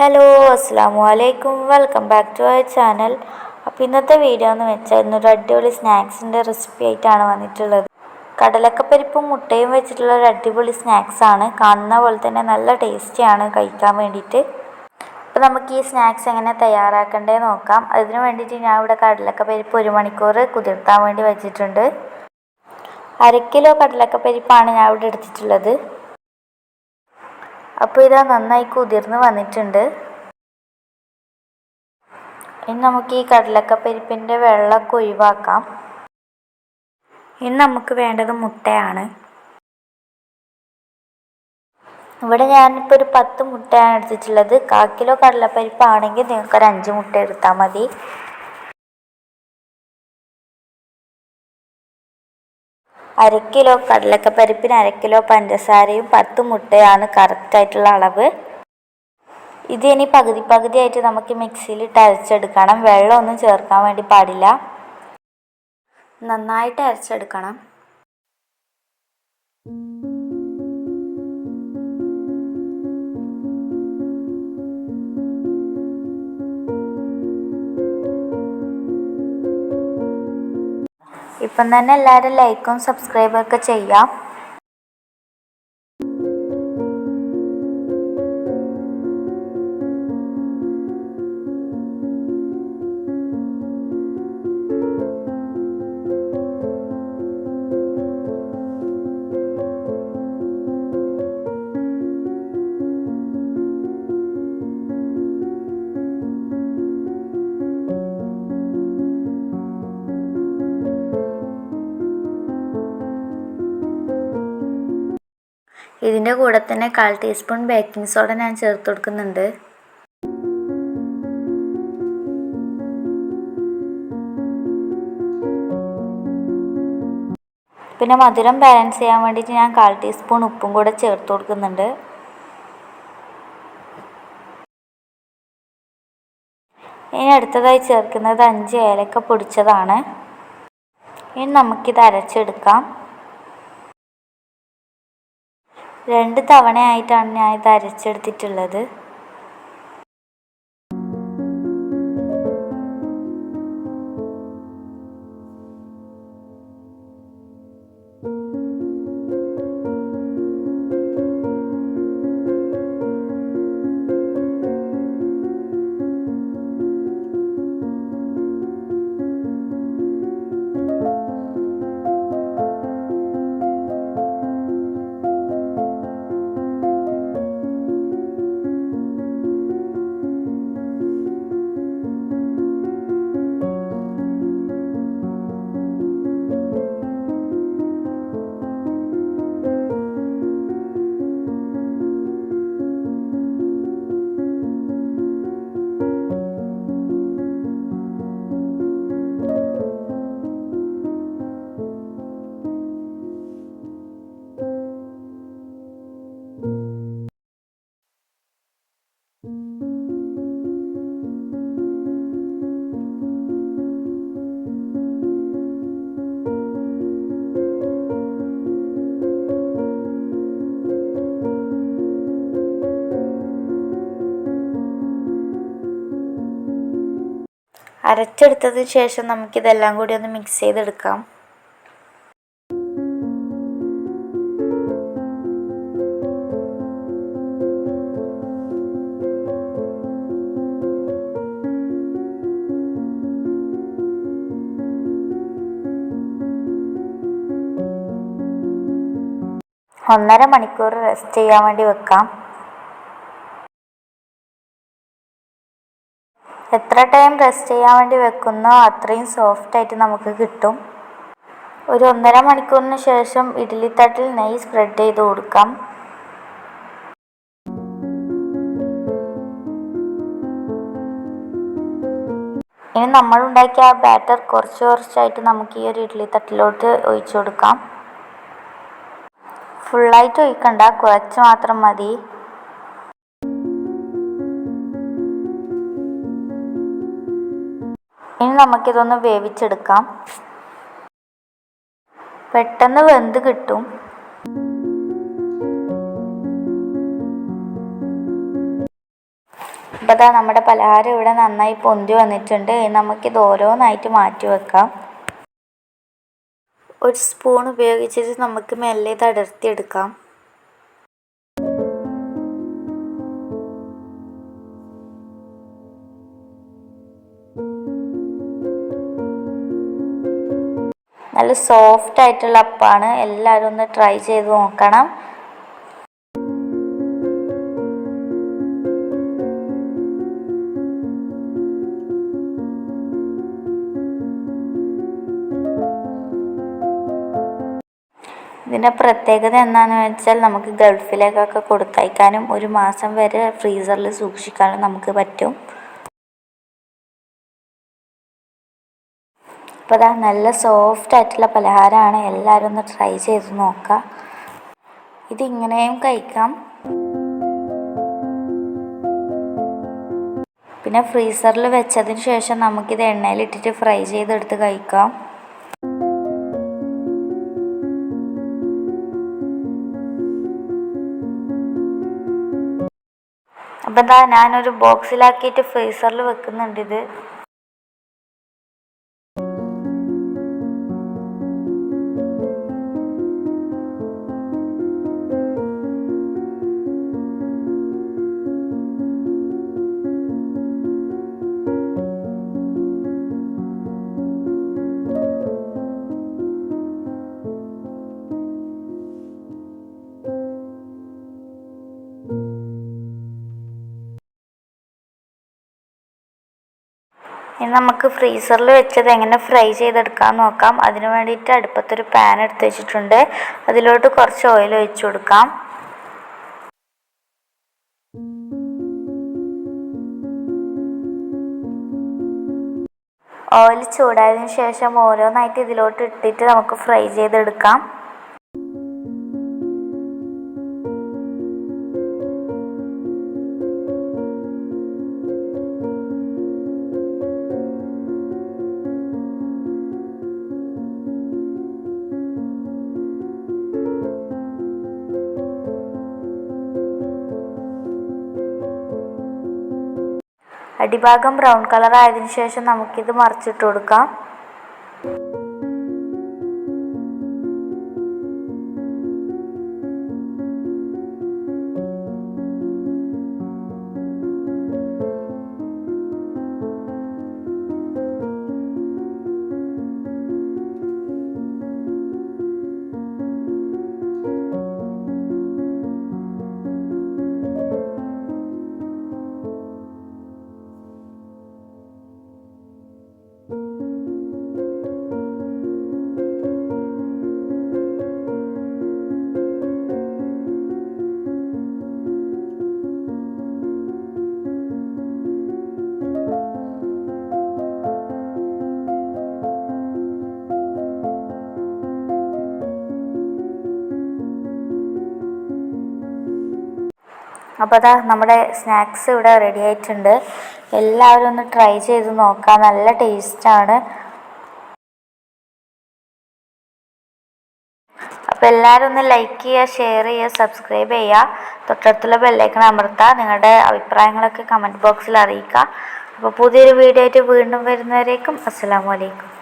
Hello അസ്സാമു അലൈക്കും welcome back to our channel അപ്പോൾ ഇന്നത്തെ വീഡിയോ എന്ന് വെച്ചാൽ ഇന്നൊരു അടിപൊളി സ്നാക്സിന്റെ റെസിപ്പി ആയിട്ടാണ് വന്നിട്ടുള്ളത്. കടലക്കപ്പരിപ്പും മുട്ടയും വെച്ചിട്ടുള്ള ഒരു അടിപൊളി സ്നാക്സാണ് കാണുന്ന പോലെ തന്നെ നല്ല ടേസ്റ്റിയാണ് കഴിക്കാൻ വേണ്ടിയിട്ട്. അപ്പോൾ നമുക്ക് ഈ സ്നാക്സ് എങ്ങനെ തയ്യാറാക്കണ്ടേ നോക്കാം. അതിന് വേണ്ടിയിട്ട് ഞാൻ ഇവിടെ കടലക്കപ്പരിപ്പ് ഒരു മണിക്കൂർ കുതിർത്താൻ വേണ്ടി വെച്ചിട്ടുണ്ട്. അര കിലോ കടലക്കപ്പരിപ്പാണ് ഞാൻ ഇവിടെ എടുത്തിട്ടുള്ളത്. അപ്പോൾ ഇതാ നന്നായി കുതിർന്ന് വന്നിട്ടുണ്ട്. ഇനി നമുക്ക് ഈ കടലക്കപ്പരിപ്പിന്റെ വെള്ളമൊക്കെ ഒഴിവാക്കാം. ഇനി നമുക്ക് വേണ്ടത് മുട്ടയാണ്. ഇവിടെ ഞാനിപ്പോൾ ഒരു പത്ത് മുട്ടയാണ് എടുത്തിട്ടുള്ളത്. കാൽ കിലോ കടലപ്പരിപ്പാണെങ്കിൽ നിങ്ങൾക്ക് ഒരു അഞ്ച് മുട്ട എടുത്താൽ മതി. അര കിലോ കടലക്കപ്പരിപ്പിന് കിലോ പഞ്ചസാരയും പത്ത് മുട്ടയാണ് കറക്റ്റായിട്ടുള്ള അളവ്. ഇത് ഇനി പകുതി പകുതിയായിട്ട് നമുക്ക് മിക്സിയിലിട്ട് അരച്ചെടുക്കണം. വെള്ളമൊന്നും ചേർക്കാൻ വേണ്ടി പാടില്ല. നന്നായിട്ട് അരച്ചെടുക്കണം. ഇപ്പം തന്നെ എല്ലാവരും ലൈക്കും സബ്സ്ക്രൈബൊക്കെ ചെയ്യാം. ഇതിന്റെ കൂടെ തന്നെ കാൽ ടീസ്പൂൺ ബേക്കിംഗ് സോഡ ഞാൻ ചേർത്ത് കൊടുക്കുന്നുണ്ട്. പിന്നെ മധുരം ബാലൻസ് ചെയ്യാൻ വേണ്ടിയിട്ട് ഞാൻ കാൽ ടീസ്പൂൺ ഉപ്പും കൂടെ ചേർത്ത് കൊടുക്കുന്നുണ്ട്. ഇനി അടുത്തതായി ചേർക്കുന്നത് അഞ്ച് ഏലക്ക പൊടിച്ചതാണ്. ഇനി നമുക്കിത് അരച്ചെടുക്കാം. രണ്ട് തവണയായിട്ടാണ് ഞാൻ ഇത് അരച്ചെടുത്തിട്ടുള്ളത്. അരച്ചെടുത്തതിന് ശേഷം നമുക്കിതെല്ലാം കൂടി ഒന്ന് മിക്സ് ചെയ്തെടുക്കാം. ഒന്നര മണിക്കൂർ റെസ്റ്റ് ചെയ്യാൻ വേണ്ടി വെക്കാം. എത്ര ടൈം റെസ്റ്റ് ചെയ്യാൻ വേണ്ടി വെക്കുന്നോ അത്രയും സോഫ്റ്റ് ആയിട്ട് നമുക്ക് കിട്ടും. ഒരു ഒന്നര മണിക്കൂറിന് ശേഷം ഇഡ്ഡലിത്തട്ടിൽ നെയ്യ് സ്പ്രെഡ് ചെയ്ത് കൊടുക്കാം. ഇനി നമ്മൾ ഉണ്ടാക്കിയ ആ ബാറ്റർ കുറച്ച് കുറച്ചായിട്ട് നമുക്ക് ഈ ഒരു ഇഡ്ഡലി തട്ടിലോട്ട് ഒഴിച്ചു കൊടുക്കാം. ഫുള്ളായിട്ട് ഒഴിക്കണ്ട കുറച്ച് മാത്രം മതി. ഇനി നമുക്കിതൊന്ന് വേവിച്ചെടുക്കാം. പെട്ടെന്ന് വെന്ത് കിട്ടും. അപ്പോൾ നമ്മുടെ പലഹാരം ഇവിടെ നന്നായി പൊന്തി വന്നിട്ടുണ്ട്. നമുക്കിത് ഓരോന്നായിട്ട് മാറ്റി വെക്കാം. ഒരു സ്പൂൺ ഉപയോഗിച്ചിട്ട് നമുക്ക് മെല്ലെ ഇത് അടർത്തിയെടുക്കാം. നല്ല സോഫ്റ്റ് ആയിട്ടുള്ള അപ്പാണ്. എല്ലാവരും ഒന്ന് ട്രൈ ചെയ്ത് നോക്കണം. ഇതിന്റെ പ്രത്യേകത എന്താണെന്ന് വെച്ചാൽ നമുക്ക് ഗൾഫിലേക്കൊക്കെ കൊടുത്തയക്കാനും ഒരു മാസം വരെ ഫ്രീസറിൽ സൂക്ഷിക്കാനും നമുക്ക് പറ്റും. അപ്പോൾ അതാ നല്ല സോഫ്റ്റ് ആയിട്ടുള്ള പലഹാരമാണ്. എല്ലാവരും ഒന്ന് ട്രൈ ചെയ്ത് നോക്കുക ഇതിങ്ങനെയും കഴിക്കാം. പിന്നെ ഫ്രീസറിൽ വെച്ചതിന് ശേഷം നമുക്കിത് എണ്ണയിലിട്ടിട്ട് ഫ്രൈ ചെയ്തെടുത്ത് കഴിക്കാം. അപ്പം എന്താ ഞാനൊരു ബോക്സിലാക്കിയിട്ട് ഫ്രീസറിൽ വെക്കുന്നുണ്ട് ഇത്. നമുക്ക് ഫ്രീസറിൽ വെച്ചത് എങ്ങനെ ഫ്രൈ ചെയ്തെടുക്കാൻ നോക്കാം. അതിന് വേണ്ടിയിട്ട് അടുപ്പത്തൊരു പാൻ എടുത്ത് വെച്ചിട്ടുണ്ട്. അതിലോട്ട് കുറച്ച് ഓയിൽ ഒഴിച്ചു കൊടുക്കാം. ഓയിൽ ചൂടായതിനു ശേഷം ഓരോന്നായിട്ട് ഇതിലോട്ട് ഇട്ടിട്ട് നമുക്ക് ഫ്രൈ ചെയ്തെടുക്കാം. അടിഭാഗം ബ്രൗൺ കളർ ആയതിനു ശേഷം നമുക്കിത് മറിച്ചിട്ട് കൊടുക്കാം. അപ്പോൾ അതാ നമ്മുടെ സ്നാക്സ് ഇവിടെ റെഡി ആയിട്ടുണ്ട്. എല്ലാവരും ഒന്ന് ട്രൈ ചെയ്ത് നോക്കാം. നല്ല ടേസ്റ്റാണ് അപ്പോൾ എല്ലാവരും ഒന്ന് ലൈക്ക് ചെയ്യുക ഷെയർ ചെയ്യുക സബ്സ്ക്രൈബ് ചെയ്യുക. തൊട്ടടുത്തുള്ള ബെല്ലൈക്കൺ അമർത്തുക നിങ്ങളുടെ അഭിപ്രായങ്ങളൊക്കെ കമന്റ് ബോക്സിൽ അറിയിക്കുക. അപ്പോൾ പുതിയൊരു വീഡിയോ ആയിട്ട് വീണ്ടും വരുന്നവരേക്കും അസ്സാം വലൈക്കും